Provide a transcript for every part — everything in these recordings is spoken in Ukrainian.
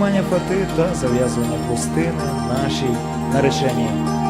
знімання фати та зав'язування пустини нашій нареченій.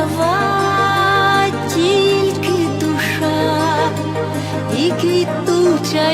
жива тільки душа і квітуча.